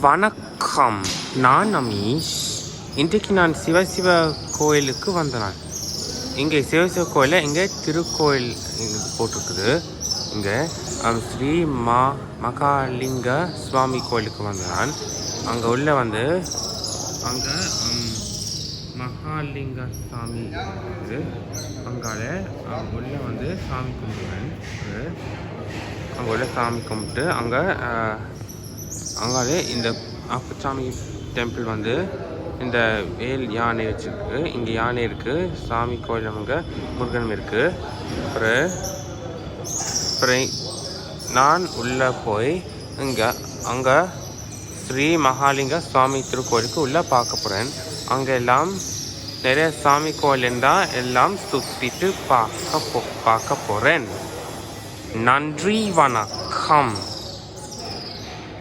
வணக்கம். நான் அமீஷ். இன்றைக்கு நான் சிவசிவ கோயிலுக்கு வந்தேன் இங்கே சிவசிவ கோயிலில் இங்கே திருக்கோயில் போட்டிருக்குது. இங்கே ஸ்ரீ மா மகாலிங்க சுவாமி கோயிலுக்கு வந்தேன் அங்கே உள்ள வந்து அங்கே மகாலிங்க சாமி இருக்குது. அங்கால அஹ், உள்ள வந்து சாமி கும்பிடுவேன். அங்கே உள்ள சாமி கும்பிட்டு அங்கே அங்காலே இந்த அப்பச்சாமி டெம்பிள் வந்து இந்த வேல் யானை வச்சுருக்கு. இங்கே யானை இருக்குது சாமி கோயில் அங்கே முருகன் இருக்குது அப்புறம் அப்புறம் நான் உள்ளே போய் இங்கே அங்கே ஸ்ரீ மகாலிங்க சுவாமி திருக்கோயிலுக்கு உள்ளே பார்க்க போகிறேன் அங்கே எல்லாம் நிறைய சாமி கோயில் தான் எல்லாம் சுற்றிட்டு பார்க்க போ பார்க்க போகிறேன் நன்றி வணக்கம்.